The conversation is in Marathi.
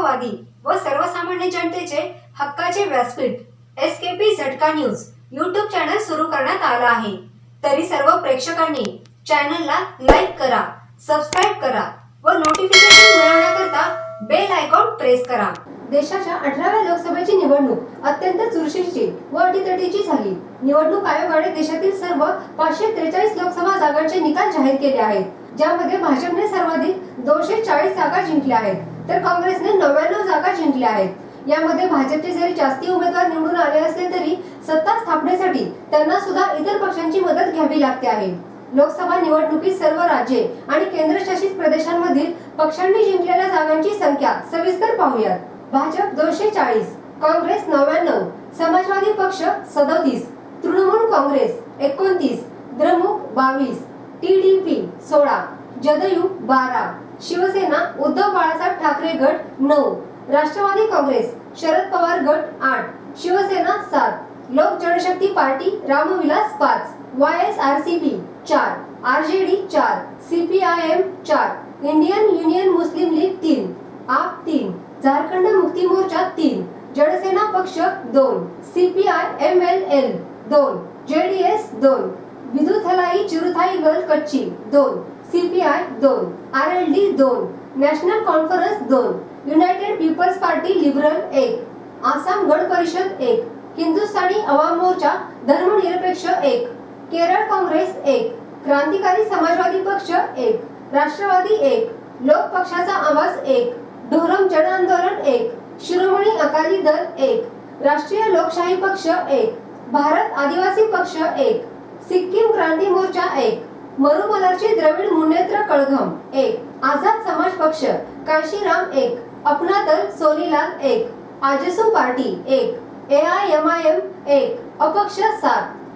मानववादी व सर्वसामान्य जनतेचे हक्काचे व्यासपीठ S K P Jhatka news YouTube channel सुरू करण्यात आला आहे. तरी सर्व प्रेक्षकांनी चॅनलला लाईक करा सबस्क्राईब करा व नोटिफिकेशन मिळवण्याकरता बेल आयकॉन प्रेस करा. देशाच्या अठराव्या लोकसभेची निवडणूक अत्यंत चुरशीची व अटीतटीची झाली. निवडणूक आयोगाने देशातील सर्व पाचशे त्रेचाळीस लोकसभा जागांचे निकाल जाहीर केले आहेत ज्यामध्ये भाजपने सर्वाधिक दोनशे चाळीस जागा जिंकल्या आहेत. तर काँग्रेसने नव्याण्णव जागा जिंकल्या आहेत. यामध्ये भाजपचे जरी जास्ती उमेदवार निवडून आले असले तरी सत्ता स्थापनेसाठी त्यांना सुद्धा इतर पक्षांची मदत घ्यावी लागते आहे. लोकसभा निवडणुकीत सर्व राज्ये आणि केंद्रशासित प्रदेशांमधील पक्षांनी जिंकलेल्या जागांची संख्या सविस्तर पाहूयात. भाजप दोनशे चाळीस काँग्रेस नव्याण्णव समाजवादी पक्ष सदोतीस तृणमूल काँग्रेस एकोणतीस द्रमुक बावीस टी डी पी सोळा. जदयू बारा शिवसेना उद्धव बाळासाहेब ठाकरे गट नऊ राष्ट्रवादी काँग्रेस शरद पवार गट आठ शिवसेना सात लोक जनशक्ती पार्टी रामविलास पाच Y S R C B चार आर जे डी चार सी पी आय एम चार इंडियन युनियन मुस्लिम लीग तीन आप तीन झारखंड मुक्ती मोर्चा तीन जनसेना पक्ष दोन C P I M L L दोन जे डी एस दोन विदुथलाई चिरुथाई गल कच्ची दोन सी पी आय दोन आर एल डी दोन नॅशनल कॉन्फरन्स दोन युनायटेड पीपल्स पार्टी लिबरल एक आसाम गण परिषद एक हिंदुस्थानी आवाम मोर्चा धर्मनिरपेक्ष एक केरळ काँग्रेस एक क्रांतिकारी समाजवादी पक्ष एक राष्ट्रवादी एक लोक पक्षाचा आवाज एक ढोरम जन आंदोलन एक शिरोमणी अकाली दल एक राष्ट्रीय लोकशाही पक्ष एक भारत आदिवासी पक्ष एक सिक्कीम क्रांती मोर्चा एक मरुमलरची द्रविड मुन्नेत्र कळघम एक आझाद समाज पक्ष काशीराम एक अपना दल सोनीलाल एक आजसू पार्टी एक A I M I M एक अपक्ष सात.